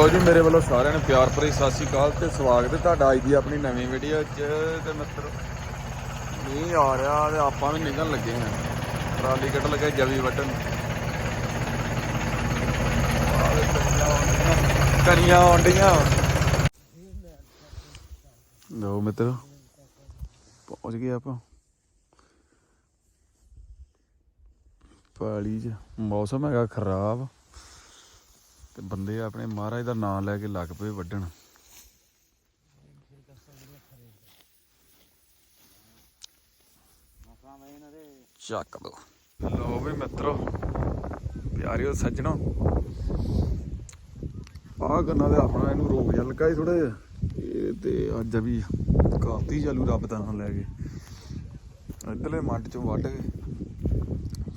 ਲਓ ਜੀ, ਮੇਰੇ ਵੱਲੋਂ ਸਾਰਿਆਂ ਨੂੰ ਪਿਆਰ ਭਰੀ ਸਤਿ ਸ਼੍ਰੀ ਅਕਾਲ ਤੇ ਸਵਾਗਤ ਹੈ ਤੁਹਾਡਾ ਅੱਜ ਦੀ ਆਪਣੀ ਨਵੀਂ ਵੀਡੀਓ 'ਚ ਤੇ ਮਿੱਤਰੋ, ਮੀਂਹ ਆ ਰਿਹਾ ਤੇ ਆਪਾਂ ਵੀ ਨਿਕਲਣ ਲੱਗੇ ਹਾਂ। ਟਰਾਲੀ ਕੱਢ ਲੱਗੇ ਜਵੀ ਵੱਢਣ। ਕਣੀਆਂ ਆਉਂਦੀਆਂ ਲਓ ਮਿੱਤਰੋ, ਪਹੁੰਚ ਗਏ ਆਪਾਂ। ਪਾਲੀ 'ਚ ਮੌਸਮ ਹੈਗਾ ਖਰਾਬ। ਤੇ ਬੰਦੇ ਆਪਣੇ ਮਹਾਰਾਜ ਦਾ ਨਾਮ ਲੈ ਕੇ ਲੱਗ ਪਏ ਵੱਢਣ। ਚੱਕ ਦੋ। ਲੋ ਵੀ ਮਿੱਤਰੋ, ਪਿਆਰਿਓ ਸੱਜਣੋ। ਆਹ ਗੰਨਾ ਤੇ ਆਪਣਾ ਇਹਨੂੰ ਰੋਕ ਜਾ, ਲੱਗਾ ਸੀ ਥੋੜਾ ਜਿਹਾ। ਇਹ ਤੇ ਅੱਜ ਵੀ ਕਾਤੀ ਚਾਲੂ ਰੱਬ ਦਾ ਨਾਮ ਲੈ ਕੇ। ਇੱਧਰਲੇ ਮੱਡ ਚੋਂ ਵੱਢ ਕੇ,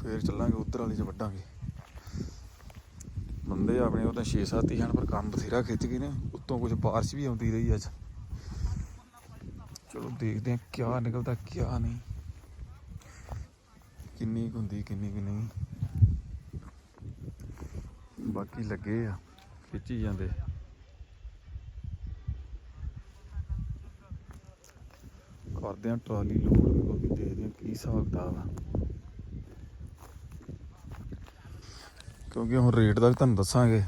ਫੇਰ ਚੱਲਾਂਗੇ ਉੱਧਰ ਵਾਲੀ ਚ ਵੱਢਾਂਗੇ। ਬੰਦੇ ਆਪਣੇ ਉਹ ਤਾਂ 6-7 ਹੀ ਹਨ, ਪਰ ਕੰਮ ਬਥੇਰਾ ਖਿੱਚ ਗਏ ਨੇ। ਉੱਤੋਂ ਕੁਝ ਬਾਰਿਸ਼ ਵੀ ਆਉਂਦੀ ਰਹੀ ਅੱਜ। ਚਲੋ ਦੇਖਦੇ ਹਾਂ ਕਿਆ ਨਿਕਲਦਾ, ਕਿਆ ਨਹੀਂ। ਕਿੰਨੀ ਕੁ ਹੁੰਦੀ, ਕਿੰਨੀ ਕੁ ਨਹੀਂ। ਬਾਕੀ ਲੱਗੇ ਆ, ਖਿੱਚੀ ਜਾਂਦੇ। ਕਰਦੇ ਆ ਟਰਾਲੀ ਲੋਡ ਵੀ ਬਾਕੀ ਦੇਖਦੇ ਆ ਕੀ ਹਿਸਾਬ ਕਿਤਾਬ ਆ। ਕਿਉਂਕਿ ਹੁਣ ਰੇਟ ਦਾ ਵੀ ਤੁਹਾਨੂੰ ਦੱਸਾਂਗੇ।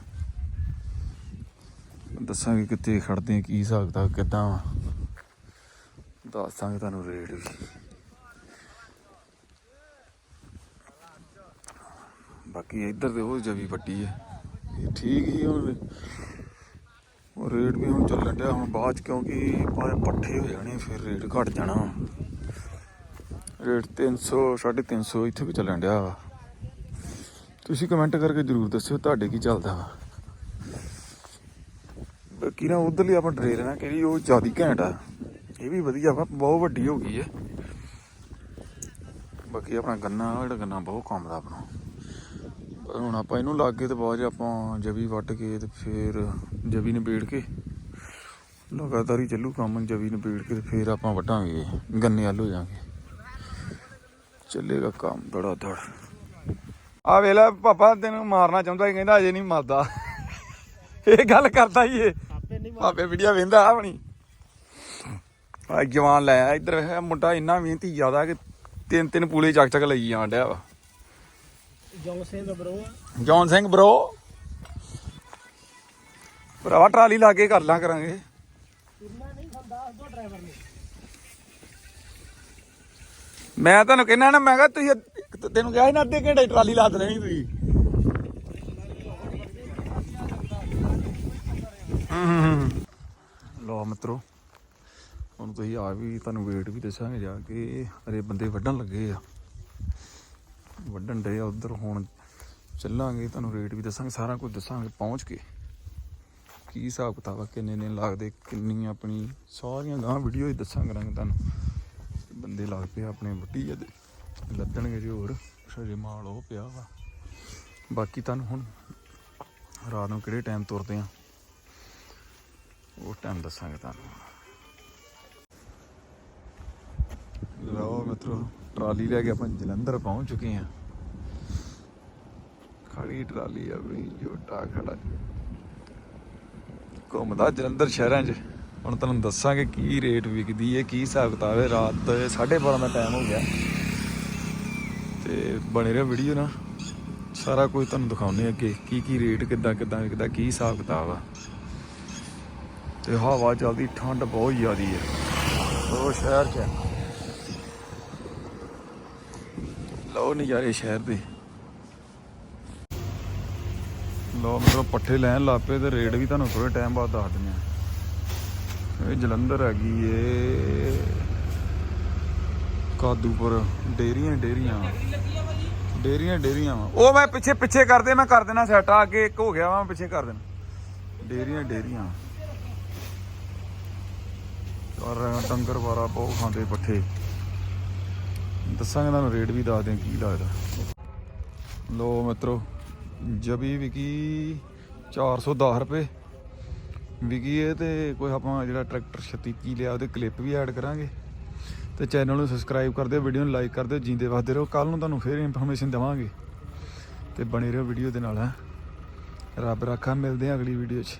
ਦੱਸਾਂਗੇ ਕਿੱਥੇ ਖੜਦੇ ਆ, ਕੀ ਹਿਸਾਬ ਦਾ ਕਿੱਦਾਂ ਵਾ। ਦੱਸਾਂਗੇ ਤੁਹਾਨੂੰ ਰੇਟ ਵੀ। ਬਾਕੀ ਇੱਧਰ ਦੇ ਉਹ ਜਵੀ ਵੱਡੀ ਹੈ ਇਹ ਠੀਕ ਹੀ ਹੁਣ। ਉਹ ਰੇਟ ਵੀ ਹੁਣ ਚੱਲਣ ਡਿਆ, ਹੁਣ ਬਾਅਦ ਚ ਕਿਉਂਕਿ ਪਾਏ ਪੱਠੇ ਹੋ ਜਾਣੇ, ਫਿਰ ਰੇਟ ਘਟ ਜਾਣਾ। ਰੇਟ 300 350 ਇੱਥੇ ਵੀ ਚੱਲਣ ਡਿਆ ਵਾ। ਤੁਸੀਂ ਕਮੈਂਟ ਕਰਕੇ ਜਰੂਰ ਦੱਸਿਓ ਤੁਹਾਡੇ ਕੀ ਚੱਲਦਾ ਵਾ। ਬਾਕੀ ਨਾ ਉਧਰਲੀ ਆਪਾਂ ਟ੍ਰੇਨ ਨਾ ਕਿਹੜੀ ਉਹ ਜਿਆਦੀ ਘੈਂਟ ਆ। ਇਹ ਵੀ ਵਧੀਆ ਵਾ, ਬਹੁਤ ਵੱਡੀ ਹੋ ਗਈ ਹੈ ਬਾਕੀ ਆਪਣਾ ਗੰਨਾ ਜਿਹੜਾ ਗੰਨਾ ਬਹੁਤ ਕੰਮ ਦਾ ਆਪਣਾ। ਪਰ ਹੁਣ ਆਪਾਂ ਇਹਨੂੰ ਲਾਗੇ ਕੇ ਤੇ ਬਾਅਦ 'ਚ ਆਪਾਂ ਜਵੀ ਵੱਟ ਕੇ ਤੇ ਫਿਰ ਜਵੀ ਨਿਬੇੜ ਕੇ ਲਗਾਤਾਰ ਹੀ ਚੱਲੂ ਕੰਮ, ਜਵੀ ਨਿਬੇੜ ਕੇ ਤੇ ਫਿਰ ਆਪਾਂ ਵੱਢਾਂਗੇ ਗੰਨੇ ਹੱਲ ਹੋ ਜਾਾਂਗੇ। ਚੱਲੇਗਾ ਕੰਮ ਧੜਾ ਧੜ ਆ ਵੇਲਾ ਪਾਪਾ ਤੈਨੂੰ ਮਾਰਨਾ ਚਾਹੁੰਦਾ ਸੀ ਕਹਿੰਦਾ ਅਜੇ ਨਹੀਂ ਮਰਦਾ। ਇਹ ਗੱਲ ਕਰਦਾ ਹੀ ਇਹ। ਪਾਪੇ ਵੀਡੀਓ ਵੇਂਦਾ ਆਪਣੀ। ਆ ਜਵਾਨ ਲੈ ਆ ਇੱਧਰ ਹੈ ਮੁੰਡਾ ਇੰਨਾ ਮਿਹਨਤੀ ਜ਼ਿਆਦਾ ਕਿ ਤਿੰਨ ਤਿੰਨ ਪੂਲੇ ਚੱਕ ਚੱਕ ਲਈ ਜਾਣ ਡਿਆ ਵਾ। John Singh bro John Singh bro ਭਰਾਵਾ ਟਰਾਲੀ ਲਾ ਕੇ ਕਰ ਲਾਂ ਕਰਾਂਗੇ। ਮੈਂ ਤੁਹਾਨੂੰ ਕਹਿਣਾ ਨਾ, ਮੈਂ ਕਿਹਾ ਤੁਸੀਂ ਅੱਧ- ਤੈਨੂੰ ਕਿਹਾ ਸੀ ਨਾ ਅੱਧੇ ਘੰਟੇ ਟਰਾਲੀ ਲਾ ਦੇਣੀ ਤੁਸੀਂ। ਲੋ ਮਿੱਤਰੋ, ਹੁਣ ਤੁਸੀਂ ਆ ਵੀ ਤੁਹਾਨੂੰ ਵੇਟ ਵੀ ਦੱਸਾਂਗੇ ਜਾ ਕੇ। ਅਰੇ ਬੰਦੇ ਵੱਢਣ ਲੱਗੇ ਆ। ਵੱਢਣ ਡੇ ਆ, ਉਧਰ ਹੁਣ ਚੱਲਾਂਗੇ, ਤੁਹਾਨੂੰ ਰੇਟ ਵੀ ਦੱਸਾਂਗੇ, ਸਾਰਾ ਕੁਝ ਦੱਸਾਂਗੇ, ਪਹੁੰਚ ਕੇ। ਕੀ ਹਿਸਾਬ ਕਿਤਾਬ ਆ, ਕਿੰਨੇ ਨੇ ਲੱਗਦੇ, ਕਿੰਨੀ ਆਪਣੀ, ਸਾਰੀਆਂ ਗਾਂ ਵੀਡੀਓ ਹੀ ਦੱਸਾਂ ਕਰਾਂਗੇ ਤੁਹਾਨੂੰ। ਬੰਦੇ ਲੱਗ ਪਏ ਆਪਣੇ ਵੱਟੀ ਆ ਤੇ ਲੱਦਣਗੇ ਜੀ ਹੋਰ। ਸਜੇ ਮਾਲ ਉਹ ਪਿਆ ਵਾ। ਬਾਕੀ ਤੁਹਾਨੂੰ ਹੁਣ ਰਾਤ ਨੂੰ ਕਿਹੜੇ ਟਾਈਮ ਤੁਰਦੇ ਆ? ਉਹ ਟਾਈਮ ਦੱਸਾਂਗੇ ਤੁਹਾਨੂੰ। ਲਓ ਮਿੱਤਰੋ, ਟਰਾਲੀ ਲੈ ਕੇ ਆਪਾਂ ਜਲੰਧਰ ਪਹੁੰਚ ਚੁੱਕੇ ਆ। ਖੜੀ ਟਰਾਲੀ ਆ ਬਈ ਜੋਟਾ ਖੜਾ ਘੁੰਮਦਾ ਜਲੰਧਰ ਸ਼ਹਿਰਾਂ 'ਚ। ਹੁਣ ਤੁਹਾਨੂੰ ਦੱਸਾਂਗੇ ਕੀ ਰੇਟ ਵਿਕਦੀ ਹੈ, ਕੀ ਹਿਸਾਬ ਕਿਤਾਬ ਹੈ। ਰਾਤ ਦੇ 12:30 ਦਾ ਟਾਈਮ ਹੋ ਗਿਆ। ਤੇ ਬਣੇ ਰਹੋ ਵੀਡੀਓ ਨਾ ਸਾਰਾ ਕੁਝ ਤੁਹਾਨੂੰ ਦਿਖਾਉਂਦੇ ਅੱਗੇ। ਕੀ ਕੀ ਰੇਟ ਕਿੱਦਾਂ ਕਿੱਦਾਂ ਵਿਕਦਾ, ਕੀ ਹਿਸਾਬ ਕਿਤਾਬ ਆ। ਤੇ ਹਵਾ ਚੱਲਦੀ, ਠੰਡ ਬਹੁਤ ਜ਼ਿਆਦੀ ਹੈ। ਉਹ ਸ਼ਹਿਰ 'ਚ। ਹੈ। ਲਓ ਨਜ਼ਾਰੇ ਸ਼ਹਿਰ ਦੇ। ਲਓ ਮਤਲਬ ਪੱਠੇ ਲੈਣ ਲੱਪੇ ਤੇ ਰੇਟ ਵੀ ਤੁਹਾਨੂੰ ਥੋੜੇ ਟਾਈਮ ਬਾਅਦ ਦੱਸ ਦਿੰਦੇ ਆ ਇਹ ਜਲੰਧਰ ਹੈਗੀ ਏ। ਕਾਦੂਪੁਰ। ਡੇਰੀਆਂ ਡੇਰੀਆਂ ਡੇਰੀਆਂ ਡੇਰੀਆਂ ਵਾ। ਉਹ ਮੈਂ ਪਿੱਛੇ ਪਿੱਛੇ ਕਰਦੇ ਮੈਂ ਕਰ ਦੇਣਾ ਸੈਟ ਆ ਅੱਗੇ ਇੱਕ ਹੋ ਗਿਆ ਵਾ ਮੈਂ ਪਿੱਛੇ ਕਰ ਦੇਣਾ। ਡੇਰੀਆਂ ਡੇਰੀਆਂ ਔਰ ਡੰਗਰ ਵਾਰਾ ਬਹੁਤ ਖਾਂਦੇ ਪੱਠੇ। ਦੱਸਾਂਗੇ ਤੁਹਾਨੂੰ ਰੇਟ ਵੀ, ਦੱਸ ਦਿਆਂ ਕੀ ਲੱਗਦਾ। ਲੋ ਮਿੱਤਰੋ, ਜਬੀ ਵਿਕੀ 410 ਰੁਪਏ। ਵਿਕੀ ਇਹ ਤੇ ਕੋਈ ਆਪਾਂ ਜਿਹੜਾ ਟਰੈਕਟਰ 36 ਲਿਆ, ਉਹਦੇ ਕਲਿੱਪ ਵੀ ਐਡ ਕਰਾਂਗੇ। ਤੇ ਚੈਨਲ ਨੂੰ ਸਬਸਕ੍ਰਾਈਬ ਕਰ ਦਿਓ ਵੀਡੀਓ ਨੂੰ ਲਾਈਕ ਕਰ ਦਿਓ, ਜਿੰਦੇ ਵਸਦੇ ਰਹੋ। ਕੱਲ ਨੂੰ ਤੁਹਾਨੂੰ ਫੇਰ ਇਨਫੋਰਮੇਸ਼ਨ ਦੇਵਾਂਗੇ। ਤੇ ਬਣੇ ਰਹੋ ਵੀਡੀਓ ਦੇ ਨਾਲ, ਹੈ। ਰੱਬ ਰਾਖਾ, ਮਿਲਦੇ ਹਾਂ ਅਗਲੀ ਵੀਡੀਓ 'ਚ।